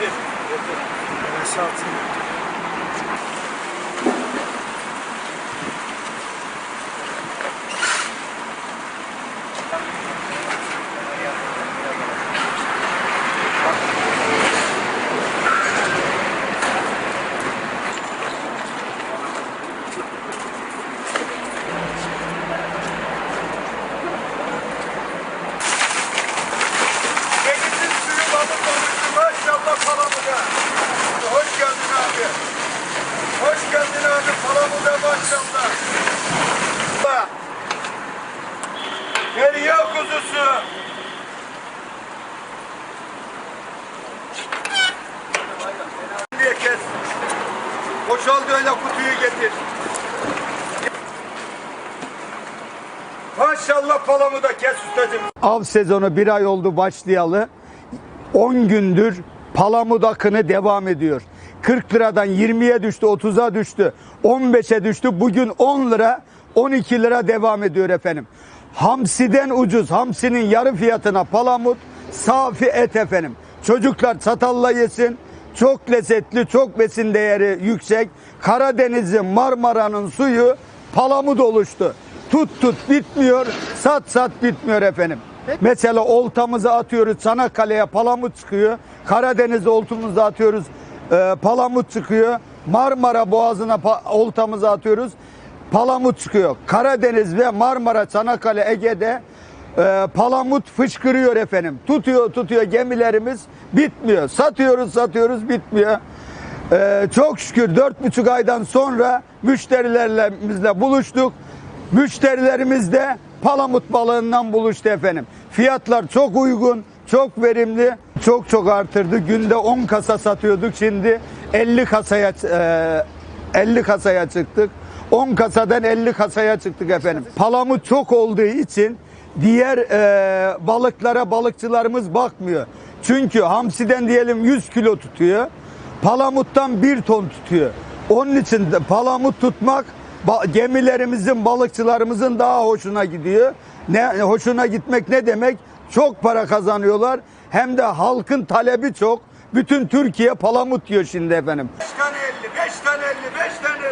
getir. Boşaldı öyle kutuyu getir. Maşallah Palamut'a kes ustacığım. Av sezonu bir ay oldu başlayalı. 10 gündür palamut akını devam ediyor. 40 liradan 20'ye düştü, 30'a düştü, 15'e düştü. Bugün 10 lira, 12 lira devam ediyor efendim. Hamsiden ucuz, hamsinin yarı fiyatına palamut, safi et efendim. Çocuklar çatalla yesin. Çok lezzetli, çok besin değeri yüksek. Karadeniz'in Marmara'nın suyu palamut oluştu. Tut tut bitmiyor, sat sat bitmiyor efendim. Mesela oltamızı atıyoruz Çanakkale'ye palamut çıkıyor. Karadeniz'de oltamızı atıyoruz e, palamut çıkıyor. Marmara Boğazı'na oltamızı atıyoruz palamut çıkıyor. Karadeniz ve Marmara, Çanakkale, Ege'de e, palamut fışkırıyor efendim. Tutuyor tutuyor gemilerimiz bitmiyor. Satıyoruz satıyoruz bitmiyor. E, çok şükür dört buçuk aydan sonra müşterilerimizle buluştuk. Müşterilerimiz de palamut balığından buluştu efendim. Fiyatlar çok uygun, çok verimli, çok çok artırdı. Günde 10 kasa satıyorduk. Şimdi 50 kasaya e, 50 kasaya çıktık. 10 kasadan 50 kasaya çıktık efendim. Palamut çok olduğu için diğer e, balıklara balıkçılarımız bakmıyor. Çünkü hamsiden diyelim 100 kilo tutuyor. Palamuttan 1 ton tutuyor. Onun için de palamut tutmak gemilerimizin, balıkçılarımızın daha hoşuna gidiyor. Ne hoşuna gitmek ne demek? Çok para kazanıyorlar. Hem de halkın talebi çok. Bütün Türkiye palamut yiyor şimdi efendim. 5 tane 50, 5 tane 50, 5 tane